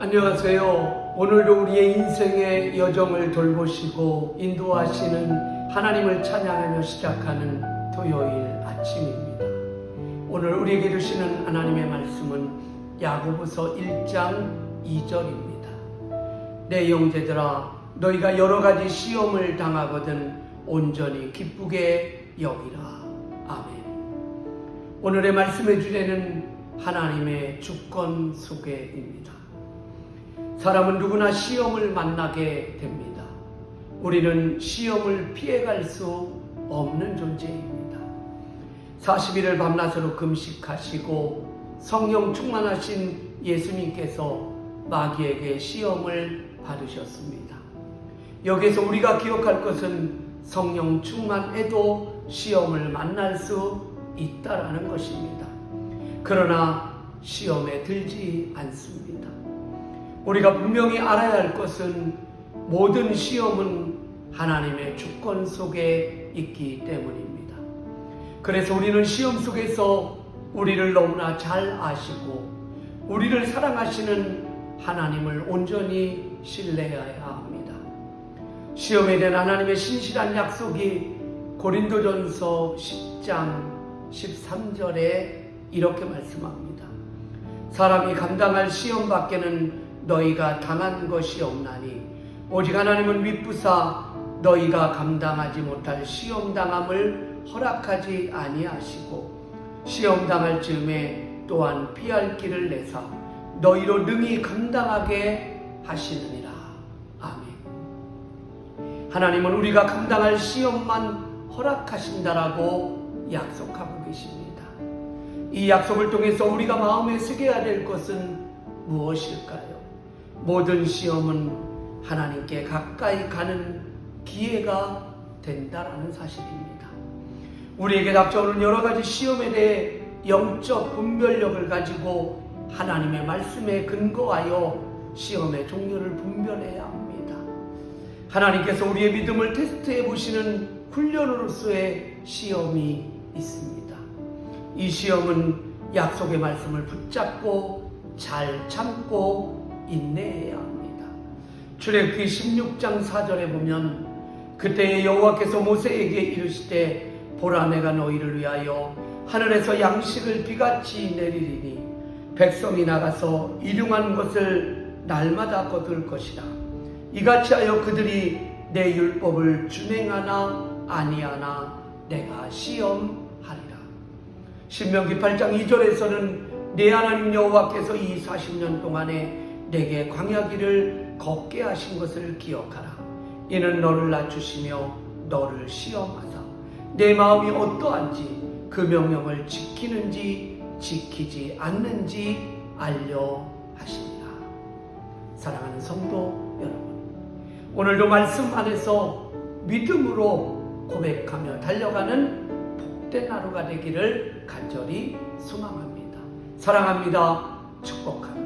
안녕하세요. 오늘도 우리의 인생의 여정을 돌보시고 인도하시는 하나님을 찬양하며 시작하는 토요일 아침입니다. 오늘 우리에게 주시는 하나님의 말씀은 야고보서 1장 2절입니다. 내 형제들아 너희가 여러 가지 시험을 당하거든 온전히 기쁘게 여기라. 아멘. 오늘의 말씀의 주제는 하나님의 주권 소개입니다. 사람은 누구나 시험을 만나게 됩니다. 우리는 시험을 피해갈 수 없는 존재입니다. 40일을 밤낮으로 금식하시고 성령 충만하신 예수님께서 마귀에게 시험을 받으셨습니다. 여기서 우리가 기억할 것은 성령 충만해도 시험을 만날 수 있다라는 것입니다. 그러나 시험에 들지 않습니다. 우리가 분명히 알아야 할 것은 모든 시험은 하나님의 주권 속에 있기 때문입니다. 그래서 우리는 시험 속에서 우리를 너무나 잘 아시고 우리를 사랑하시는 하나님을 온전히 신뢰해야 합니다. 시험에 대한 하나님의 신실한 약속이 고린도전서 10장 13절에 이렇게 말씀합니다. 사람이 감당할 시험 밖에는 너희가 당한 것이 없나니 오직 하나님은 미쁘사 너희가 감당하지 못할 시험 당함을 허락하지 아니하시고 시험 당할 즈음에 또한 피할 길을 내사 너희로 능히 감당하게 하시느니라 아멘. 하나님은 우리가 감당할 시험만 허락하신다라고 약속하고 계십니다. 이 약속을 통해서 우리가 마음에 새겨야 될 것은 무엇일까요? 모든 시험은 하나님께 가까이 가는 기회가 된다라는 사실입니다. 우리에게 닥쳐오는 여러 가지 시험에 대해 영적 분별력을 가지고 하나님의 말씀에 근거하여 시험의 종류를 분별해야 합니다. 하나님께서 우리의 믿음을 테스트해 보시는 훈련으로서의 시험이 있습니다. 이 시험은 약속의 말씀을 붙잡고 잘 참고 인내해야 합니다. 출애굽기 16장 4절에 보면 그때 여호와께서 모세에게 이르시되 보라 내가 너희를 위하여 하늘에서 양식을 비같이 내리리니 백성이 나가서 일용한 것을 날마다 거둘 것이라 이같이 하여 그들이 내 율법을 준행하나 아니하나 내가 시험하리라 신명기 8장 2절에서는 내 하나님 여호와께서 이 40년 동안에 내게 광야길을 걷게 하신 것을 기억하라 이는 너를 낮추시며 너를 시험하사 내 마음이 어떠한지 그 명령을 지키는지 지키지 않는지 알려 하시니라. 사랑하는 성도 여러분, 오늘도 말씀 안에서 믿음으로 고백하며 달려가는 복된 하루가 되기를 간절히 소망합니다. 사랑합니다. 축복합니다.